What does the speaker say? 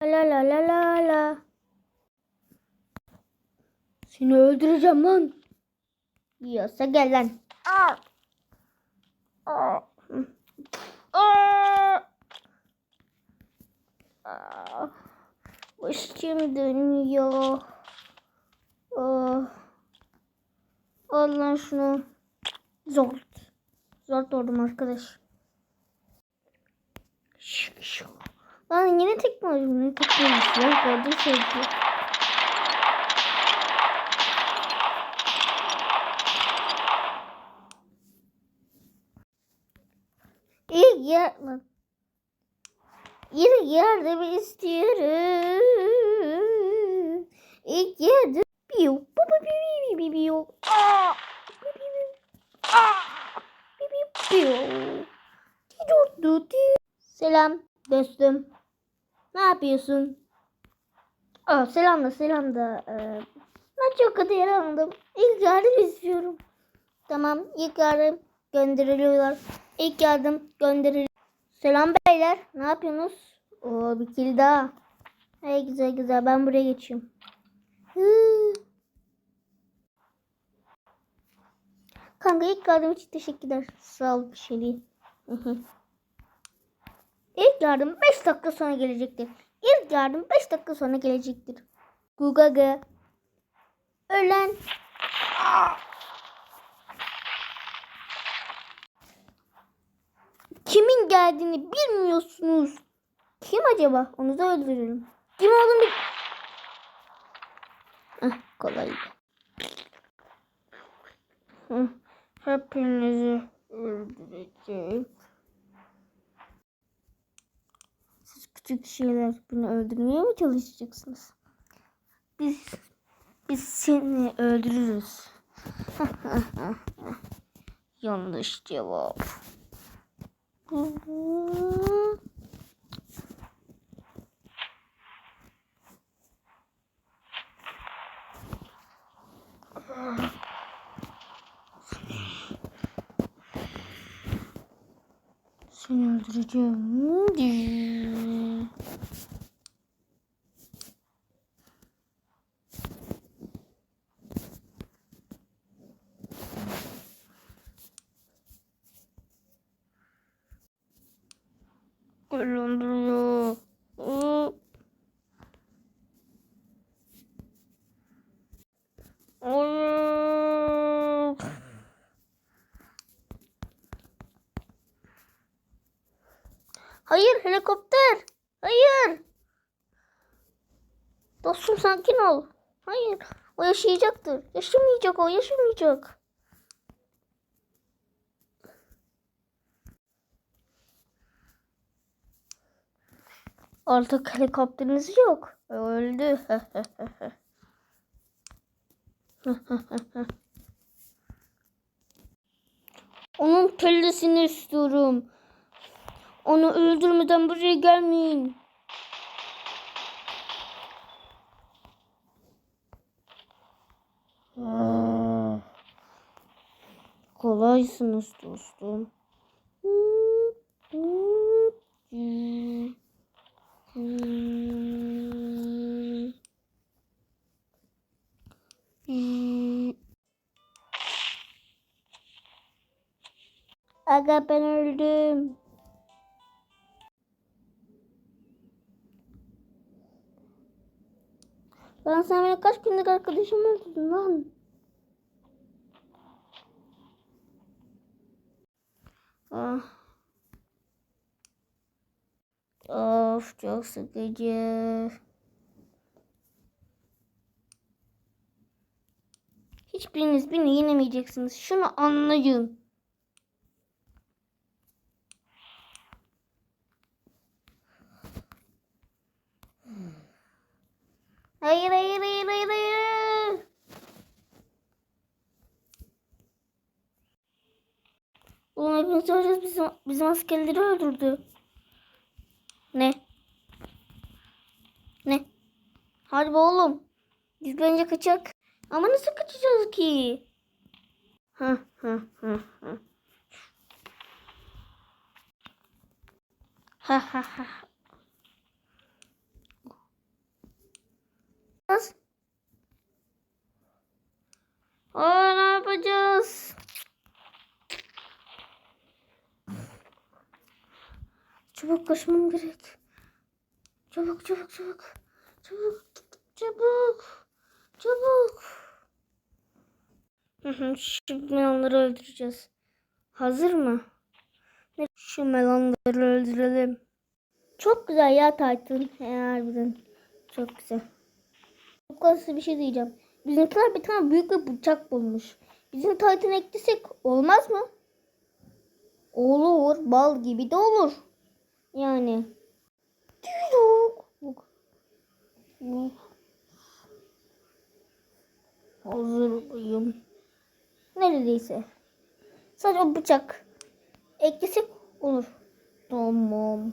La la la la la. Seni öldüreceğim lan. Yiyorsa gel lan. Aa. Aa. Aa. Aa. Başım dönüyor. Aa. Al lan şunu. Zor. Zor doğdum arkadaş. Şu. Lan yine teknoloji bunu teknoloji. Ya gördüm sevgi. İlk yardım. İlk yardım istiyorum. İlk yardım. Piu. Bu bu piu piu piu piu. Aa. Selam dostum. Ne yapıyorsun? Aa, selam da selam da. Ee, ben çok kötü yaralandım. İlk yardım istiyorum. Tamam ilk yardım gönderiliyorlar. İlk yardım gönderiliyor. Selam beyler. Ne yapıyorsunuz? Oo bir kill daha. Hey güzel güzel ben buraya geçiyorum. Hıı. Kanka ilk yardım için teşekkürler. Sağ ol bir şey değil. İlk yardım 5 dakika sonra gelecektir. İlk yardım 5 dakika sonra gelecektir. Gugaga. Ölen. Kimin geldiğini bilmiyorsunuz. Kim acaba? Onu da öldürürüm. Kim olduğunu bil... Ah, kolaydı. Hepinizi öldüreceğim. Küçük şeyler beni öldürmeye mi çalışacaksınız? Biz biz seni öldürürüz. Yanlış cevap. Seni öldüreceğim. Öldürüyor. Aa. Hayır. Hayır helikopter. Hayır. Dostum sakin ol. Hayır. O yaşayacaktır. Yaşamayacak o yaşamayacak. Artık helikopteriniz yok. Öldü. Onun kellesini istiyorum. Onu öldürmeden buraya gelmeyin. Ah. Kolaysınız dostum. Aga ben öldüm. Lan sen benim kaç günlük arkadaşımı öldürdün lan. Ah. Of çok sıkıcı. Hiçbiriniz beni yenemeyeceksiniz. Şunu anlayın. Nasıl öleceğiz? Bizim, bizim askerleri öldürdü. Ne? Ne? Hadi be oğlum. Biz bence kaçak. Ama nasıl kaçacağız ki? Hı hı hı hı. Ha ha ha. Nasıl? Aa, ne yapacağız? Çabuk kaçmam gerek. Çabuk çabuk çabuk. Çabuk çabuk. Çabuk. Şimdi melonları öldüreceğiz. Hazır mı? Şu melonları öldürelim. Çok güzel ya Titan. Harbiden. Çok güzel. Çok klasik bir şey diyeceğim. Bizimkiler bir tane büyük bir bıçak bulmuş. Bizim Titan eklesek olmaz mı? Olur. Bal gibi de olur. Yani. Yok. Yok. Yok. Hazır mıyım? Neredeyse. Sadece o bıçak eklesek olur. Tamam.